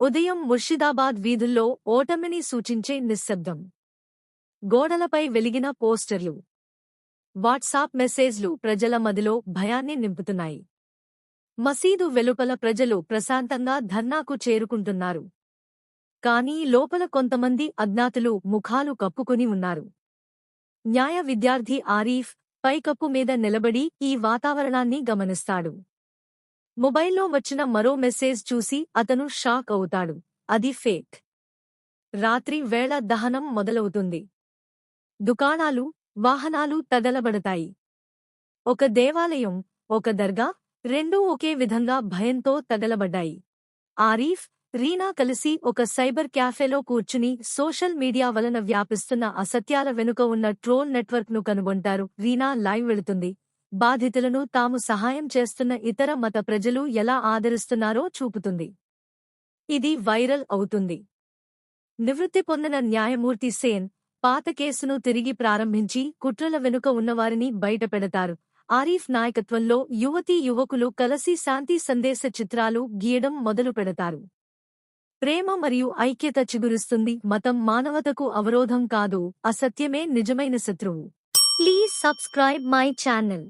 ఉదయం ముర్షిదాబాద్ వీధుల్లో ఓటమిని సూచించే నిశ్శబ్దం. గోడలపై వెలిగిన పోస్టర్లు వాట్సాప్ మెసేజ్లు ప్రజల మదిలో భయాన్ని నింపుతున్నాయి. మసీదు వెలుపల ప్రజలు ప్రశాంతంగా ధర్నాకు చేరుకుంటున్నారు. కానీ లోపల కొంతమంది అజ్ఞాతులు ముఖాలు కప్పుకుని ఉన్నారు. న్యాయ విద్యార్థి ఆరీఫ్ పైకప్పు మీద నిలబడి ఈ వాతావరణాన్ని గమనిస్తాడు. మొబైల్లో వచ్చిన మరో మెసేజ్ చూసి అతను షాక్ అవుతాడు. అది ఫేక్. రాత్రి వేళ దహనం మొదలవుతుంది. దుకాణాలు వాహనాలు తగలబడతాయి. ఒక దేవాలయం ఒక దర్గా రెండూ ఒకే విధంగా భయంతో తగలబడ్డాయి. ఆరీఫ్ రీనా కలిసి ఒక సైబర్ క్యాఫేలో కూర్చుని సోషల్ మీడియా వలన వ్యాపిస్తున్న అసత్యాల వెనుక ఉన్న ట్రోల్ నెట్వర్క్ను కనుగొంటారు. రీనా లైవ్ వెళుతుంది. బాధితులను తాము సహాయం చేస్తున్న ఇతర మత ప్రజలు ఎలా ఆదరిస్తున్నారో చూపుతుంది. ఇది వైరల్ అవుతుంది. నివృత్తి పొందిన న్యాయమూర్తి సేన్ పాత కేసును తిరిగి ప్రారంభించి కుట్రల వెనుక ఉన్నవారిని బయటపెడతారు ఆరీఫ్ నాయకత్వంలో యువతీ యువకులు కలసి శాంతి సందేశ చిత్రాలు గీయడం మొదలు పెడతారు. ప్రేమ మరియు ఐక్యత చిగురిస్తుంది. మతం మానవతకు అవరోధం కాదు అసత్యమే నిజమైన శత్రువు. Please subscribe my channel.